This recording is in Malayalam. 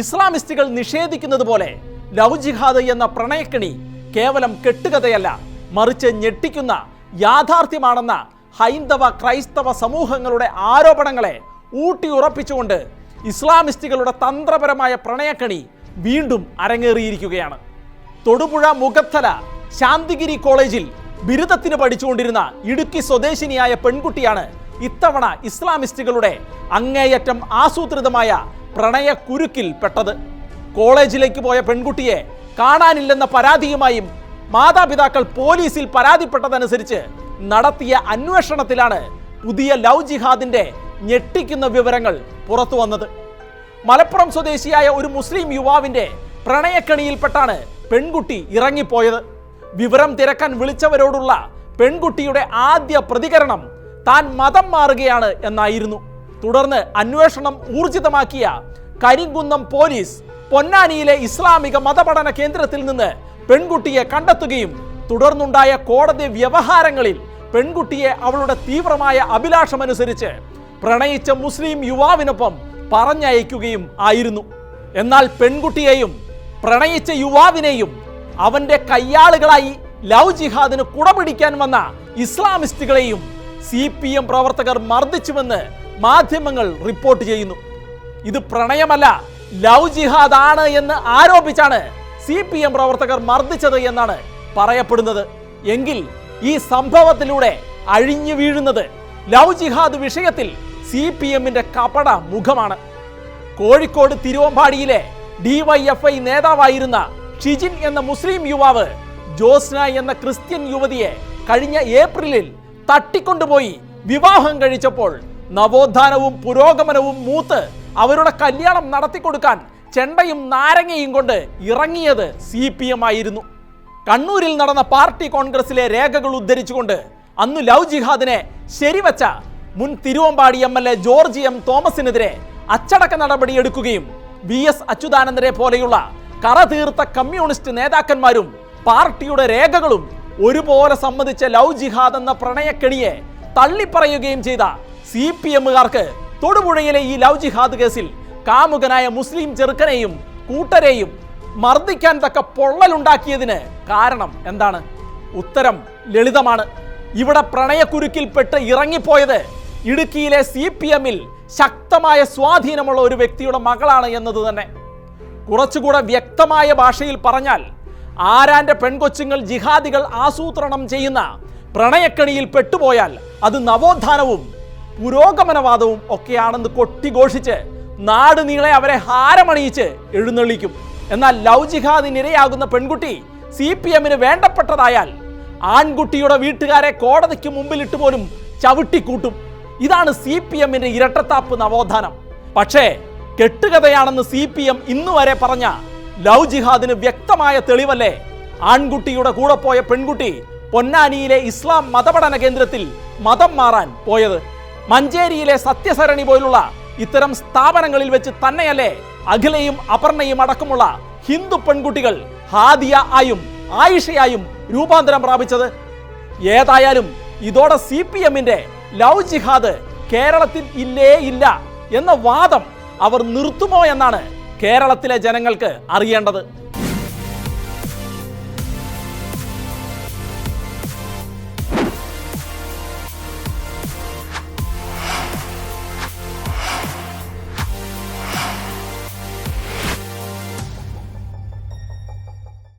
ഇസ്ലാമിസ്റ്റുകൾ നിഷേധിക്കുന്നത് പോലെ ലവ് ജിഹാദ് എന്ന പ്രണയക്കണി കേവലം കെട്ടുകഥയല്ല മറിച്ച് ഞെട്ടിക്കുന്ന യാഥാർത്ഥ്യമാണെന്ന ഹൈന്ദവ ക്രൈസ്തവ സമൂഹങ്ങളുടെ ആരോപണങ്ങളെ ഊട്ടിയുറപ്പിച്ചുകൊണ്ട് ഇസ്ലാമിസ്റ്റുകളുടെ തന്ത്രപരമായ പ്രണയക്കണി വീണ്ടും അരങ്ങേറിയിരിക്കുകയാണ്. തൊടുപുഴ മുഖത്തല ശാന്തിഗിരി കോളേജിൽ ബിരുദത്തിന് പഠിച്ചുകൊണ്ടിരുന്ന ഇടുക്കി സ്വദേശിനിയായ പെൺകുട്ടിയാണ് ഇത്തവണ ഇസ്ലാമിസ്റ്റുകളുടെ അങ്ങേയറ്റം ആസൂത്രിതമായ പ്രണയ കുരുക്കിൽ പെട്ടത്. കോളേജിലേക്ക് പോയ പെൺകുട്ടിയെ കാണാനില്ലെന്ന പരാതിയുമായും മാതാപിതാക്കൾ പോലീസിൽ പരാതിപ്പെട്ടതനുസരിച്ച് നടത്തിയ അന്വേഷണത്തിലാണ് പുതിയ ലവ് ജിഹാദിന്റെ ഞെട്ടിക്കുന്ന വിവരങ്ങൾ പുറത്തു വന്നത്. മലപ്പുറം സ്വദേശിയായ ഒരു മുസ്ലിം യുവാവിന്റെ പ്രണയക്കണിയിൽപ്പെട്ടാണ് പെൺകുട്ടി ഇറങ്ങിപ്പോയത്. വിവരം തിരക്കാൻ വിളിച്ചവരോടുള്ള പെൺകുട്ടിയുടെ ആദ്യ പ്രതികരണം താൻ മതം മാറുകയാണ് എന്നായിരുന്നു. തുടർന്ന് അന്വേഷണം ഊർജിതമാക്കിയ കരിങ്കുന്നം പോലീസ് പൊന്നാനിയിലെ ഇസ്ലാമിക മതപഠന കേന്ദ്രത്തിൽ നിന്ന് പെൺകുട്ടിയെ കണ്ടെത്തുകയും തുടർന്നുണ്ടായ കോടതി വ്യവഹാരങ്ങളിൽ പെൺകുട്ടിയെ അവളുടെ തീവ്രമായ അഭിലാഷമനുസരിച്ച് പ്രണയിച്ച മുസ്ലിം യുവാവിനൊപ്പം പറഞ്ഞയക്കുകയും ആയിരുന്നു. എന്നാൽ പെൺകുട്ടിയെയും പ്രണയിച്ച യുവാവിനെയും അവന്റെ കയ്യാളുകളായി ലവ് ജിഹാദിന് കുടപിടിക്കാൻ വന്ന ഇസ്ലാമിസ്റ്റുകളെയും സി പി എം പ്രവർത്തകർ മർദ്ദിച്ചുവെന്ന് മാധ്യമങ്ങൾ റിപ്പോർട്ട് ചെയ്യുന്നു. ഇത് പ്രണയമല്ല ലവ് ജിഹാദ് ആണ് എന്ന് ആരോപിച്ചാണ് സി പി എം പ്രവർത്തകർ മർദ്ദിച്ചത് എന്നാണ് പറയപ്പെടുന്നത്. എങ്കിൽ ഈ സംഭവത്തിലൂടെ അഴിഞ്ഞു വീഴുന്നത് ലവ് ജിഹാദ് വിഷയത്തിൽ സി പി എമ്മിന്റെ കപട മുഖമാണ്. കോഴിക്കോട് തിരുവമ്പാടിയിലെ ഡിവൈഎഫ്ഐ നേതാവായിരുന്ന ഷിജിൻ എന്ന മുസ്ലിം യുവാവ് ജോസ്ന എന്ന ക്രിസ്ത്യൻ യുവതിയെ കഴിഞ്ഞ ഏപ്രിലിൽ തട്ടിക്കൊണ്ടുപോയി. വിവാഹം കഴിച്ചപ്പോൾ നവോത്ഥാനവും പുരോഗമനവും മൂത്ത് അവരുടെ കല്യാണം നടത്തിക്കൊടുക്കാൻ ചെണ്ടയും നാരങ്ങയും കൊണ്ട് ഇറങ്ങിയത് സി പി എം ആയിരുന്നു. കണ്ണൂരിൽ നടന്ന പാർട്ടി കോൺഗ്രസിലെ രേഖകൾ ഉദ്ധരിച്ചുകൊണ്ട് അന്ന് ലവ് ജിഹാദിനെ ശരിവച്ച മുൻ Thiruvambady M L A George M തോമസിനെതിരെ അച്ചടക്ക നടപടിയെടുക്കുകയും വി എസ് അച്യുതാനന്ദരെ പോലെയുള്ള കറതീർത്ത കമ്മ്യൂണിസ്റ്റ് നേതാക്കന്മാരും പാർട്ടിയുടെ രേഖകളും ഒരുപോലെ സമ്മതിച്ച ലവ് ജിഹാദ് എന്ന പ്രണയക്കെണിയെ തള്ളിപ്പറയുകയും ചെയ്ത സി പി എമ്മുകാർക്ക് തൊടുപുഴയിലെ ഈ ലവ് ജിഹാദ് കേസിൽ കാമുകനായ മുസ്ലിം ചെറുക്കനെയും കൂട്ടരെയും മർദ്ദിക്കാൻ തക്ക പൊള്ളലുണ്ടാക്കിയതിന് കാരണം എന്താണ്? ഉത്തരം ലളിതമാണ്. ഇവിടെ പ്രണയക്കുരുക്കിൽപ്പെട്ട് ഇറങ്ങിപ്പോയത് ഇടുക്കിയിലെ സി പി എമ്മിൽ ശക്തമായ സ്വാധീനമുള്ള ഒരു വ്യക്തിയുടെ മകളാണ് എന്നത് തന്നെ. കുറച്ചുകൂടെ വ്യക്തമായ ഭാഷയിൽ പറഞ്ഞാൽ ആരാന്റെ പെൺകൊച്ചുങ്ങൾ ജിഹാദികൾ ആസൂത്രണം ചെയ്യുന്ന പ്രണയക്കണിയിൽ പെട്ടുപോയാൽ അത് നവോത്ഥാനവും പുരോഗമനവാദവും ഒക്കെയാണെന്ന് കൊട്ടിഘോഷിച്ച് നാട് നീളെ അവരെ ഹാരമണിയിച്ച് എഴുന്നള്ളിക്കും. എന്നാൽ ലവ് ജിഹാദിനിരയാകുന്ന പെൺകുട്ടി സി പി എമ്മിന് വേണ്ടപ്പെട്ടതായാൽ ആൺകുട്ടിയുടെ വീട്ടുകാരെ കോടതിക്ക് മുമ്പിലിട്ട് പോലും ചവിട്ടിക്കൂട്ടും. ഇതാണ് സി പി എമ്മിന്റെ ഇരട്ടത്താപ്പ് നവോത്ഥാനം. പക്ഷേ കെട്ടുകഥയാണെന്ന് സി പി എം ഇന്നുവരെ പറഞ്ഞ ലവ് ജിഹാദിന് വ്യക്തമായ തെളിവല്ലേ? ആൺകുട്ടിയുടെ കൂടെ പോയ പെൺകുട്ടി പൊന്നാനിയിലെ ഇസ്ലാം മതപഠന കേന്ദ്രത്തിൽ മതം മാറാൻ പോയത്. മഞ്ചേരിയിലെ സത്യസരണി പോലുള്ള ഇത്തരം സ്ഥാപനങ്ങളിൽ വെച്ച് തന്നെയല്ലേ അഖിലയും അപർണയും അടക്കമുള്ള ഹിന്ദു പെൺകുട്ടികൾ ഹാദിയ ആയും ആയിഷയായും രൂപാന്തരം പ്രാപിച്ചത്? ഏതായാലും ഇതോടെ സി പി എമ്മിന്റെ ലവ് ജിഹാദ് കേരളത്തിൽ ഇല്ലേ ഇല്ല എന്ന വാദം അവർ നിർത്തുമോ എന്നാണ് കേരളത്തിലെ ജനങ്ങൾക്ക് അറിയേണ്ടത്